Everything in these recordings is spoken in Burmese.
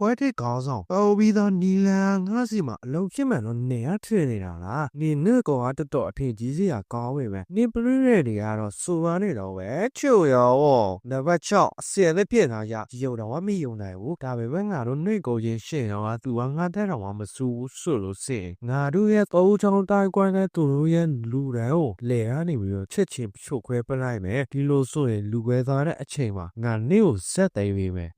ကွဲတိတ်ခေါင်းဆောင်ပေါ်ပြီးတော့နီလန်ငါစီမှာအလုံးဖြစ်မှန်တော့နေရထင်နေတာလားနေနဲ့ကောကတော်တော်အထင်ကြီးစရာကောင်းပဲပဲနေပရိရဲတွေကတော့စူပါနေတော့ပဲချိုရောနံပါတ်6အစင်လေးပြင်လာရရုံတော့မယုံနိုင်ဘူးဒါပေမဲ့ငါတို့နှိတ်ကိုချင်းရှင်းတော့သူကငါတဲ့တော့မစူဘူးဆိုလို့စင်ငါတို့ရဲ့သုံးချောင်းတိုင်းကွမ်းတဲ့သူတို့ရဲ့လူတွေကိုလေရနေပြီးတော့ချက်ချင်းဖြုတ်ခွဲပလိုက်မယ်ဒီလိုဆိုရင်လူခွဲသားတဲ့အချိန်မှာငါနေကိုဇက်သိမ်းပေးမယ်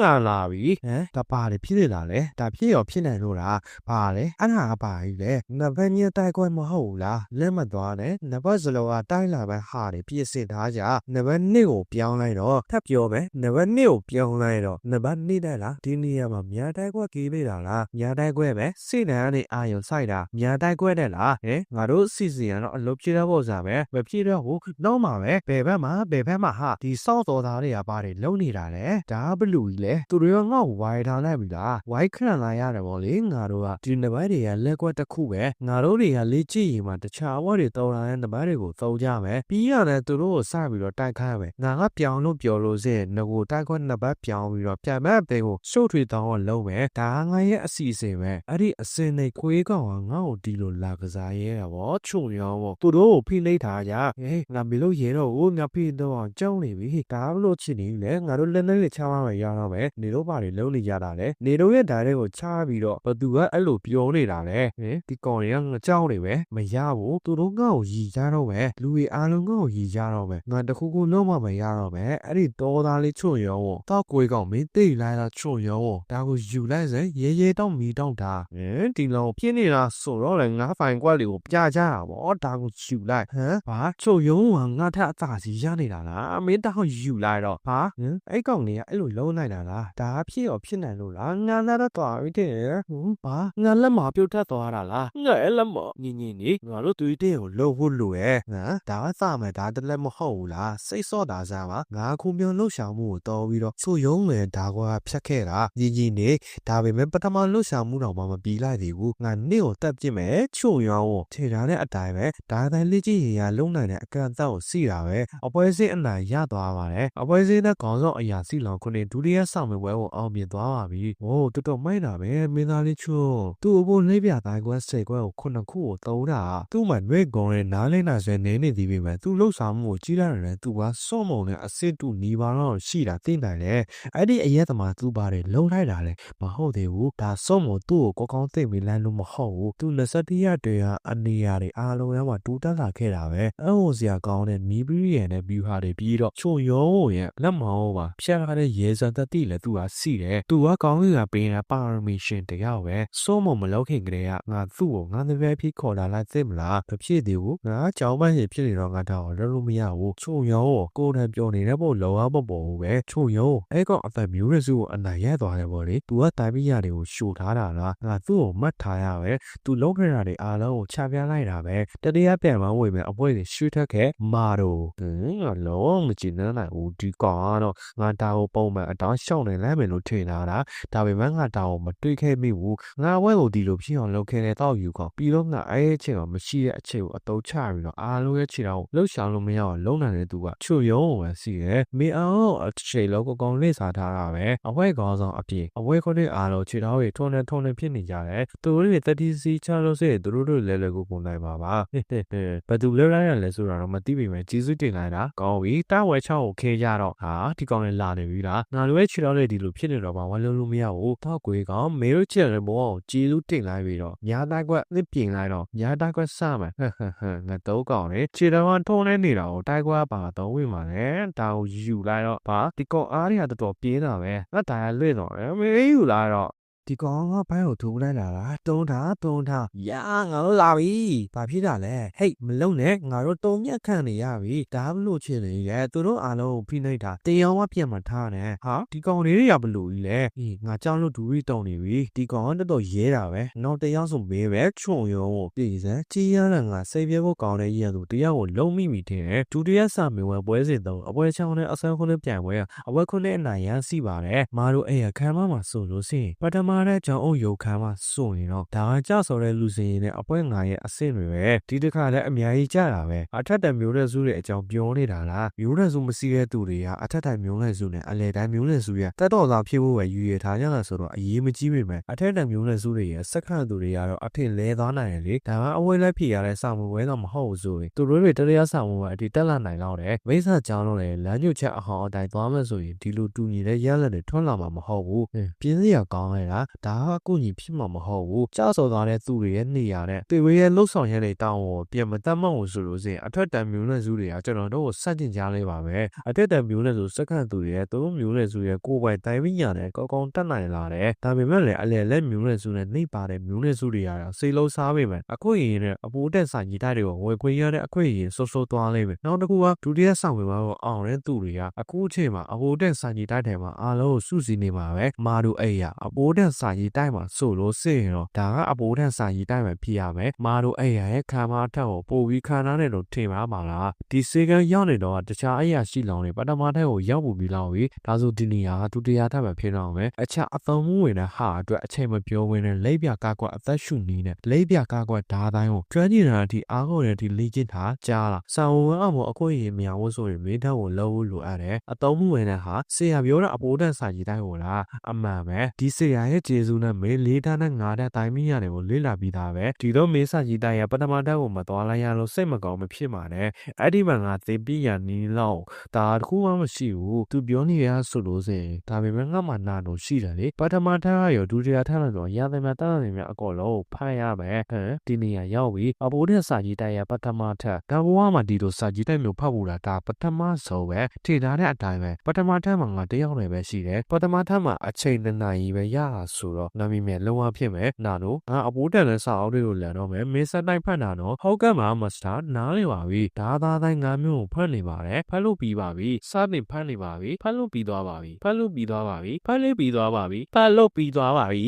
ငါလာပြီဟမ်ဒါပါတယ်ဖြစ်နေတာလေဒါဖြစ်ရောဖြစ်နိုင်လို့လားပါလေအဲ့ဒါကပါကြီးလေနံပါတ်ညတိုက်ခွဲမဟုတ်ဘူးလားလက်မသွားနဲ့နံပါတ်စလောကတိုင်းလာပဲဟာတယ်ပြည့်စင်ထားကြနံပါတ်2ကိုပြောင်းလိုက်တော့ထပ်ပြောမယ်နံပါတ်2ကိုပြောင်းလိုက်တော့နံပါတ်2တဲ့လားဒီနေရာမှာမြန်တိုက်ခွဲကြီးပေးတာလားမြန်တိုက်ခွဲပဲစိတ်ဓာတ်ကနေအာယုံဆိုင်တာမြန်တိုက်ခွဲတဲ့လားဟဲ့ငါတို့စီစီရတော့အလုပ်ပြေတဲ့ပေါ်စားပဲမပြေတော့ဘူးတော့မှာပဲဘယ်ဘက်မှာဘယ်ဘက်မှာဟာဒီစောက်တော်သားတွေကပါတယ်လုံနေတာလေဒါဘလူကြီးလေသူတို့ရောငါ့ကိုဝိုင်းထားလိုက်ပြီလားဝိုင်းခန့်လာရတယ်ဗောလေငါတို့ကဒီနဘက်တွေကလက်ကွက်တစ်ခုပဲငါတို့တွေကလေ့ကြည့်ရင်မှတခြားဘဝတွေတော်လာတဲ့နဘက်တွေကိုသုံးကြမယ်ပြီးရတယ်သူတို့ကိုစပြီးတော့တိုက်ခိုင်းမယ်ငါကပြောင်းလို့ပြောလို့စင်ငကိုတိုက်ခွက်နဘက်ပြောင်းပြီးတော့ပြန်မဲ့တဲ့ကိုရှုပ်ထွေတောင်းတော့လုံးမယ်ဒါကငါရဲ့အစီအစဉ်ပဲအဲ့ဒီအစင်နေခွေးကောင်ကငါ့ကိုဒီလိုလာကစားရဲတာဗောချုံရောဗောသူတို့ကိုဖိနှိပ်ထားကြဟေးငါမလို့ရဲတော့ဦးငါဖိတော့အောင်ကြောက်နေပြီဒါဘလို့ချစ်နေလဲငါတို့လက်နဲ့ချားမှရတော့မယ်နေတို့ပါတွေလုံးနေကြတာလေနေတို့ရဲ့ဓာတ်တွေကိုချားပြီးတော့ဘသူကအဲ့လိုပြောနေတာလေဟင်ဒီကောင်တွေကငါကြောက်နေပဲမရဘူးသူတို့ငါ့ကိုရီကြတော့ပဲလူတွေအားလုံးငါ့ကိုရီကြတော့ပဲငါတခုခုလုံးမမရတော့ပဲအဲ့ဒီတော်သားလေးချွတ်ရောတောက်ကိုကောင်မင်းသိလိုက်တာချွတ်ရောဒါကိုယူလိုက်စရဲရဲတောက်မီတောက်တာဟင်ဒီလောပြင်းနေတာဆိုတော့လေငါဖိုင်ကွက်လေးကိုပြကြတာဗောဒါကိုယူလိုက်ဟမ်ဘာချွတ်ရုံကငါထက်အသာစီရနေတာလားမင်းတောက်ယူလိုက်တော့ဟာဟင်အဲ့ကောင်တွေကအဲ့လိုလုံးလိုက်တာလားဒါဖြစ်ရောဖြစ်နိုင်လို့လားငါလည်းတော့တော်ပြီတဲ့ဟင်ဘာငါလက်မပြုတ်ထက်သွားတာလားငါလက်မညင်ညင်နေငါတို့တွေ့တဲ့ကိုလှုပ်ဖို့လိုရဲ့ဟမ်ဒါကစမယ်ဒါတလည်းမဟုတ်ဘူးလားစိတ်စော့တာစားပါငါခုမြောင်လှုပ်ရှားမှုကိုတော်ပြီးတော့ဆိုယုံလေဒါကဖြတ်ခဲ့တာညင်ညင်နေဒါပေမဲ့ပထမလှုပ်ရှားမှုတော့မှမပြီးလိုက်သေးဘူးငါနေ့ကိုတက်ပြစ်မယ်ချို့ရောင်းထေထားတဲ့အတိုင်းပဲဒါတိုင်းလေးကြီးရေရလုံနိုင်တဲ့အကန့်အသတ်ကိုစီတာပဲအပွဲစင်းအနိုင်ရသွားပါတယ်အပွဲစင်းတဲ့ခေါင်းဆောင်အရာစီလောင်ခုနှစ်ဒုတိယဆောင်ပွဲကိုအောင်မြင်သွားပါပြီဟိုးတော်တော်မိုက်တာပဲမင်းသားလေးချို့သူ့အဖို့လေးပြတိုင်းကွက်စိတ်ကွက်ကိုခုနှစ်ခုကိုသုံးတာသူ့မှာနှွေးကုန်တဲ့နားလိမ့်နာဆွဲနေနေသည်ပဲမဲ့သူ့လှုပ်ဆောင်မှုကိုကြီးလာတယ်သူကစော့မုံနဲ့အစစ်တူနီးပါတော့ရှိတာသိနိုင်တယ်အဲ့ဒီအရက်သမားသူ့ပါတယ်လုံလိုက်တာလေမဟုတ်သေးဘူးဒါစော့မုံသူ့ကိုကောင်းကောင်းသိမိလန်းလို့မဟုတ်ဘူးသူ21ရက်တည်းကအနေရာတွေအားလုံးရမှာတူတက်လာခဲ့တာပဲအဟိုစရာကောင်းတဲ့မီးပရီရန်နဲ့ဘီဟာတွေပြီးတော့ချုံရောရဲ့လက်မောင်းပါဖြတ်ထားတဲ့ရေစံသက်တိလည်းသူကစီတယ်သူကကောင်းကင်ကပေးတာပါရမီရှင်တယောက်ပဲစိုးမမလောက်ခင်ကလေးကငါသူ့ကိုငါတပည့်ဖြစ်ခေါ်လာလိုက်သိမလားမဖြစ်သေးဘူးငါကြောင်းပန်းရှင်ဖြစ်နေတော့ငါတော့ရလို့မရဘူးချုံရောကိုယ်တည်းပြောနေတဲ့ပုံလောအောင်မပေါ်ဘူးပဲချုံရောအဲ့ကောင်အသက်မျိုးရစုကိုအနိုင်ရသွားတယ်ဗောလေသူကတိုင်ပြီးရတယ်ကိုရှို့ထားတာလားငါသူ့ကိုမှတ်ထားရပဲသူလုံးခဲ့တာတွေအားလုံးကိုချပြလိုက်တာပဲတတရားပြန်မဝင်မဲ့အပွဲတွေရှူထက်ခဲ့မာတော့ဟင်းငါလုံးမကြည့်နိုင်ဘူးဒီကောင်ကတော့ငါတာကိုပုံမှန်အတောင်းရှောင်းနေလမ်းမယ်လို့ထင်တာဒါဒါပေမဲ့ငါတာကိုမတွေးခဲ့မိဘူးငါဝဲကိုဒီလိုဖြစ်အောင်လုပ်ခဲ့တဲ့တော့ယူကောင်ပြီးတော့ငါအဲ့အချိန်ကမရှိတဲ့အချိန်ကိုအတုံးချပြီးတော့အားလုံးရဲ့ခြေထောက်ကိုလှုပ်ရှားလို့မရအောင်လုံးနိုင်တဲ့သူကချွတ်ရုံးပဲစီတယ်မေအောင်အချိန်လုံးကောကောင်လေးစားထားတာပဲအဝဲကောင်းဆောင်အပြေအဝဲခွန်းတွေအားလုံးခြေထောက်တွေထုံနေထုံနေဖြစ်နေကြတယ်သူတို့တွေတတိစီချလို့စေသူတို့တို့လဲလဲကိုပုံနိုင်ပါပါဟဲ့ဟဲ့ဟဲ့ဘယ်သူလဲလိုက်ရလဲဆိုတာတော့မသိပေမဲ့ကျေးဇူးတင်လိုက်တာကောင်းပြီတာဝဲချောင်းကိုခဲကြတော့ဟာဒီကောင်လေးလာနေပြီလားငါတို့ရဲ့ခြေထောက်တွေဒီလိုဖြစ်နေတော့မှဝမ်းလုံးလို့မရဘူးတော့ကွေကောင်မေတို့ချက်ရဘောကိုကျေးဇူးတင်လိုက်ပြီးတော့ညာတိုက်ကွက်သစ်ပြင်လိုက်တော့ညာတိုက်ကွက်စမယ်ဟဲ့ဟဲ့ဟဲ့ငါတော့ကောင်လေခြေထောက်ကထုံးနေနေတာကိုတိုက်ကွက်ပါတော့ဝင်ပါလေဒါကိုယူလိုက်တော့ဘာဒီကောင်အားရတော်တော်ပြင်းတာပဲငါတိုင်ရလွင့်တော့မေးယူလိုက်တော့ ဒီကောင်ကဘိုင်းကိုထိုးလိုက်လာတာတုံးတာတုံးတာရာငါတို့လာပြီဘာဖြစ်တာလဲဟေးမလုံးနဲ့ငါတို့တုံမြက်ခန့်နေရပြီဒါဘလို့ချင်နေရဲ့သူတို့အားလုံးကိုဖိနှိပ်တာတရားဝပြန်မထားနဲ့ဟာဒီကောင်လေးတွေကဘလို့ကြီးလဲအေးငါကြောင်းလို့ဒူရီတုံနေပြီဒီကောင်ကတော်တော်ရဲတာပဲနောက်တရားဆိုမေးပဲချွန်ရုံကိုပြည်စမ်းကြီးရတဲ့ငါစိတ်ပြဖို့ကောင်းတဲ့ရန်သူတရားကိုလုံးမိမိထင်တယ်ဒုတိယစမေဝဲပွဲစဉ်တော့အပွဲချောင်းနဲ့အဆန်းခွန်းနဲ့ပြန်ပွဲအပွဲခွန်းနဲ့အနိုင်ရန်စီပါတယ်မာတို့အဲ့ရခံမမှာဆိုလို့စင်ပထမမာတဲ့ကြောင်အုပ်ရုပ်ခမ်းမှာစွန့်နေတော့ဒါကကြဆော်တဲ့လူစင်ရင်နဲ့အပွဲငါရဲ့အဆင့်တွေပဲဒီတစ်ခါလည်းအများကြီးကြတာပဲအထက်တံမျိုးတဲ့စုတွေအကြောင်းပြောနေတာလားမျိုးတဲ့စုမစီတဲ့သူတွေကအထက်တိုင်မျိုးတဲ့စုနဲ့အလဲတိုင်းမျိုးတဲ့စုရဲ့တက်တော်သားဖြစ်ဖို့ပဲယူရထားကြတာဆိုတော့အရေးမကြီးပေမဲ့အထက်တံမျိုးတဲ့စုတွေရဲ့စက္ကန့်သူတွေကတော့အထင်လဲသွားနိုင်တယ်လေဒါကအဝဲလိုက်ဖြစ်ရတဲ့စာမှုဝဲတော့မဟုတ်ဘူးဆိုရင်သူတို့တွေတရားစာမှုကအတီတက်လာနိုင်တော့တယ်မိစ္ဆာကြောင်းလို့လေလမ်းညွှတ်ချက်အဟောင်းအတိုင်းသွားမယ်ဆိုရင်ဒီလိုတူညီတဲ့ရလဒ်တွေထွန်းလာမှာမဟုတ်ဘူးပြင်းစရာကောင်းရတာဒါကကိုညီဖြစ်မှာမဟုတ်ဘူးကြောက်စော်သွားတဲ့သူတွေရဲ့နေရာနဲ့တေဝေးရဲ့လှုပ်ဆောင်ရတဲ့တောင်းကိုပြန်မတတ်မှတ်ဘူးဆိုလို့စင်အထက်တံမျိုးနဲ့စုတွေကကျွန်တော်တို့ကိုစတင်ကြလေးပါပဲအထက်တံမျိုးနဲ့စုစက္ကန့်သူတွေရဲ့သူတို့မျိုးနဲ့စုရဲ့ကိုယ်ပိုင်တိုင်းပညာနဲ့ကောင်းကောင်းတက်နိုင်လာတယ်ဒါပေမဲ့လည်းအလဲလက်မျိုးနဲ့စုနဲ့နှိပ်ပါတဲ့မျိုးနဲ့စုတွေကတော့စိတ်လုံးစားပေမဲ့အခုရင်နဲ့အပိုးတက်ဆိုင်ကြီးတိုက်တွေကိုဝယ်ခွင့်ရတဲ့အခွင့်အရေးဆိုးဆိုးသွားလိမ့်မယ်နောက်တစ်ခုကဒုတိယဆောင်ဝင်မှာတော့အောင်တဲ့သူတွေကအခုအချိန်မှာအပိုးတက်ဆိုင်ကြီးတိုက်တယ်မှာအားလုံးကိုစုစည်းနေမှာပဲမာတို့အဲ့ရအပိုးတက်ဆိုင်ကြီးတိုက်မှာဆိုလို့စစ်ရင်တော့ဒါကအပိုးတက်ဆိုင်ကြီးတိုက်မှာဖြစ်ရမယ်မာတို့အဲ့ရရဲ့ခံမအထက်ကိုပို့ပြီးခံထားတယ်လို့ထင်ပါမှာလားဒီစေကန်းရောက်နေတော့တခြားအရာရှိလောင်တွေပထမထက်ကိုရောက်ပူပြီးလောက်ပြီးဒါဆိုဒီနေရာကဒုတိယထပ်မှာဖြစ်တော့မယ်အချက်အသုံးမှုဝင်တဲ့ဟာအတွက်အချိန်မပြောဝင်တဲ့လိပ်ပြကားကွက်အသက်ရှူနေနဲ့လိပ်ပြကားကွက်ဓားတိုင်းကိုကျွမ်းကျင်တာအထိအားကိုတဲ့အထိလေ့ကျင့်တာကြားလာစာဝန်အမောအခွင့်အရေးမြောင်ဖို့ဆိုရင်မင်းထက်ကိုလှုပ်လို့လိုအပ်တယ်အသုံးမှုဝင်တဲ့ဟာဆရာပြောတဲ့အပိုးတန်စာကြီးတိုင်းကိုလားအမှန်ပဲဒီဆရာရဲ့ကျေစုနဲ့မင်းလေးထားနဲ့ငါးတဲ့တိုင်းမင်းရတယ်ကိုလေ့လာပြီးသားပဲဒီတော့မင်းစာကြီးတိုင်းရဲ့ပထမတက်ကိုမတော်လိုက်ရလို့စိတ်မကောင်းမဖြစ်ပါနဲ့အဲ့ဒီမှာငါသိပြီးရနီးလောက်ဒါတခုမှမရှိဘူးသူပြောနေရဆိုလို့စင်ဒါပေမဲ့ငါမှနာတော့ရှိတယ်လေပထမထက်ကရောဒုတိယထက်တော့ရသမျှတတ်တယ်များအကောလုံးဖမ်းရမယ်ဟမ်ဒီနေရာရောက်ပြီအပိုးတဲ့စာကြီးတိုင်းရဲ့ပထမထက်ဒါဘဝမှာဒီလိုစာကြီးတိုင်းမျိုးဖတ်ဖို့တာဒါပထမဆုံးပဲထင်ထားတဲ့အတိုင်းပဲပထမထက်မှာငါတယောက်လည်းပဲရှိတယ်ပထမထက်မှာအချိန်နှစ်နာရီပဲရတာဆိုတော့နာမည်မဲ့လုံးဝဖြစ်မယ်နာတို့ငါအပိုးတက်တဲ့စာအုပ်တွေကိုလန်တော့မယ်မင်းဆက်တိုင်းဖတ်တာတော့ဟုတ်ကဲ့ပါမစတာနားလေပါပြီဒါသားတိုင်းငါမျိုးကိုဖတ်နေပါတယ်ဖတ်လို့ပြီးပါပြီစတင်ဖတ်နေပါပြီဖတ်လို့ပြီးသွားပါပြီဖတ်လို့ပြီးသွားပါပြီဖတ်လို့ပြီးသွားပါပြီဖတ်လို့ပြီးသွားပါပြီ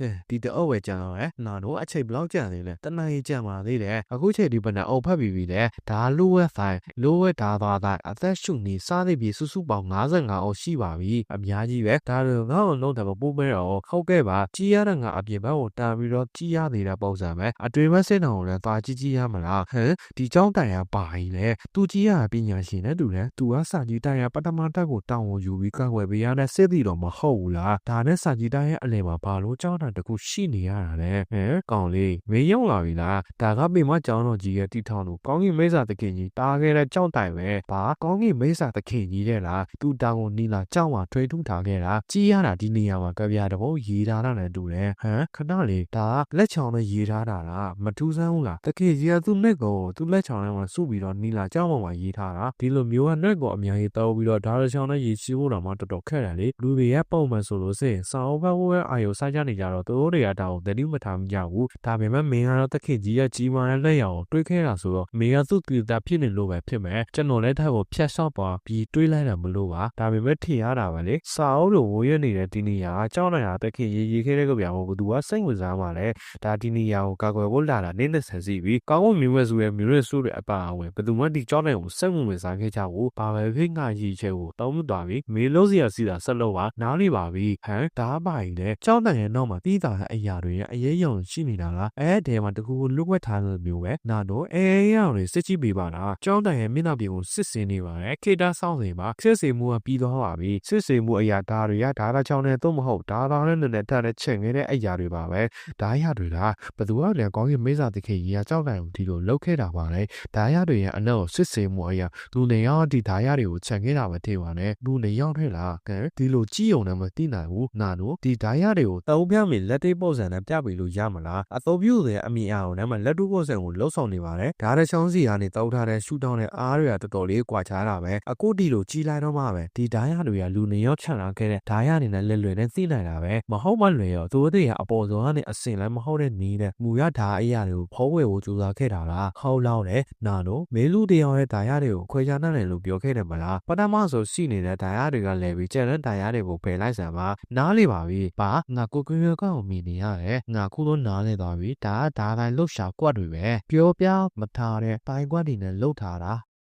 ကဲဒီတအုပ်ပဲကြံတော့ရယ်နာတို့အချိန်ဘယ်လောက်ကြံသေးလဲတနင်္ဂနွေကြံပါသေးတယ်အခုချိန်ဒီဘက်နဲ့အုပ်ဖတ်ပြီးပြီလေဒါလိုဝဲဆိုင်လိုဝဲဒါသားတိုင်းအသက်ရှုနေစားသိပြီစုစုပေါင်း55အုပ်ရှိပါပြီအများကြီးပဲဒါတော့ငါ့ကိုလုံးတယ်မပိုးမဲတော့ဟုတ်ကဲ့ပါကြီးရတဲ့ငါအပြင်ဘက်ကိုတာပြီးတော့ကြီးရသေးတဲ့ပုံစံပဲအတွင်ဘက်စစ်တောင်ကိုလည်းသွားကြီးကြီးရမလားဟမ်ဒီเจ้าတိုင်ရပါကြီးလေသူကြီးရပညာရှင်နဲ့တူတယ်သူကစာကြီးတိုင်ရပထမတက်ကိုတောင်းဝန်ယူပြီးကောက်ွယ်ပေးရတဲ့စစ်တီတော့မဟုတ်ဘူးလားဒါနဲ့စာကြီးတိုင်ရဲ့အလယ်မှာဘာလို့เจ้าတိုင်တခုရှိနေရတာလဲဟမ်ကောင်လေးမင်းရောက်လာပြီလားဒါကပေမเจ้าတော်ကြီးရဲ့တီထောင်လို့ကောင်းကင်မိစ္ဆာသခင်ကြီးတားခဲ့တဲ့เจ้าတိုင်ပဲဘာကောင်းကင်မိစ္ဆာသခင်ကြီးတဲ့လားသူတောင်ကိုနီလာเจ้าမှာထွေးထူးထားခဲ့တာကြီးရတာဒီနေရာမှာကြပြတဘုတ် ရေးထားတာနဲ့တူတယ်ဟမ်ခဏလေဒါလက်ချောင်နဲ့ရေးထားတာလားမထူးဆန်းဘူးလားတကယ်ရေသူနဲ့ကိုသူလက်ချောင်နဲ့မှစုပြီးတော့နီလာကြောက်မှမှရေးထားတာဒီလိုမျိုးကနဲ့ကိုအများကြီးတောက်ပြီးတော့ဒါရချောင်နဲ့ရေးချိဖို့တော့မှတော်တော်ခက်တယ်လေလူတွေကပုံမှန်ဆိုလို့စင်စာအုပ်ဘက်ဝဲအာယုစားကြနေကြတော့သူတို့တွေကဒါကိုသတိမထားမိကြဘူးဒါပေမဲ့မင်းကတော့တခင်ကြီးရဲ့ကြီးမားတဲ့လက်ရောင်တွေးခဲတာဆိုတော့မင်းကသူ့ကိတာဖြစ်နေလို့ပဲဖြစ်မယ်ကျွန်တော်လည်းဒါကိုဖျက်ဆော့ပါပြီးတွေးလိုက်တာမလို့ပါဒါပေမဲ့ထင်ရတာပါလေစာအုပ်လိုဝိုးရနေတဲ့ဒီနေရာကြောက်နေတာတခင်ရေးရေးခဲ့တဲ့ကြပြမို့ဘသူကစိတ်ဝင်စားမှလဲဒါဒီနေရာကိုကာကွယ်ဖို့လာတာနင်းနဲ့ဆန်စီပြီးကောင်းဖို့မြင်မဲ့စုရဲ့မြင်ရစုရဲ့အပါအဝင်ဘသူမှဒီကြောက်နိုင်ကိုစိတ်ဝင်ဝင်စားခဲ့ကြဘူးဘာပဲဖိငါကြီးချဲကိုတောင်းမသွားပြီမေလို့စီရစီတာဆက်လို့ပါနားလိပါပြီဟမ်ဒါပါကြီးလေကြောက်နိုင်ရဲ့နောက်မှာတီးတာတဲ့အရာတွေရဲ့အရေးယုံရှိနေတာလားအဲ့ဒီမှာတကူလွတ်ွက်ထားလို့မျိုးပဲနာတော့အဲရအောင်လေစစ်ကြည့်ပေးပါလားကြောက်နိုင်ရဲ့မျက်နှာပြင်ကိုစစ်စင်နေပါတယ်ခေတာစောင်းစင်ပါစစ်စင်မှုကပြီးသွားပါပြီစစ်စင်မှုအရာဒါတွေကဒါသာချောင်းနဲ့တော့မဟုတ်ဒါသာနဲ့နဲ့တက်တဲ့ချိန်ခဲ့တဲ့အရာတွေပါပဲဒါရတွေကဘသူကလည်းကောင်းကင်မေးစာတခေကြီးကကြောက်နိုင်ဘူးဒီလိုလောက်ခဲ့တာပါလေဒါရတွေရဲ့အနောက်စစ်စင်မှုအရာသူနေရောက်ဒီဒါရတွေကိုခြံခဲ့တာပဲထေပါနဲ့သူနေရောက်ထဲလားကဲဒီလိုကြည့်ုံနဲ့မသိနိုင်ဘူးနာတို့ဒီဒါရတွေကိုတောင်းပြမိလက်တိတ်ပုံစံနဲ့ပြပေးလို့ရမလားအသုံးပြုတဲ့အမိအားကိုလည်းမလက်တူပုံစံကိုလှုပ်ဆောင်နေပါတယ်ဒါရချောင်းစီကနေတောက်ထားတဲ့ရှူတောင်းတဲ့အားတွေကတော်တော်လေးကွာခြားတာပဲအခုဒီလိုကြီးလိုက်တော့မှပဲဒီဒါရတွေကလူနေရောက်ချန်လာခဲ့တဲ့ဒါရအနေနဲ့လက်လွယ်နဲ့သိနိုင်တာပဲမဟုတ်မလွယ်ရောသူတို့တွေကအပေါ်ဆုံးကနေအစင်လည်းမဟုတ်တဲ့နီးနဲ့မူရဓာအရာတွေကိုဖောဝယ်ဖို့ကြိုးစားခဲ့တာလားဟောက်လောက်တယ်နာတို့မေလူတယောက်ရဲ့ဒါရတွေကိုခွဲခြားနိုင်တယ်လို့ပြောခဲ့တယ်မလားပထမဆိုရှိနေတဲ့ဒါရတွေကလည်းပြီးကျန်တဲ့ဒါရတွေကိုဖယ်လိုက်စမ်းပါနားလေပါပြီဘာငါကိုကွေရကောက်မြင်နေရတယ်ငါခုလုံးနားလေသွားပြီဒါကဒါတိုင်းလှုပ်ရှားကွက်တွေပဲပြောပြမထားတဲ့ပိုင်းကွက်တွေနဲ့လှုပ်ထားတာ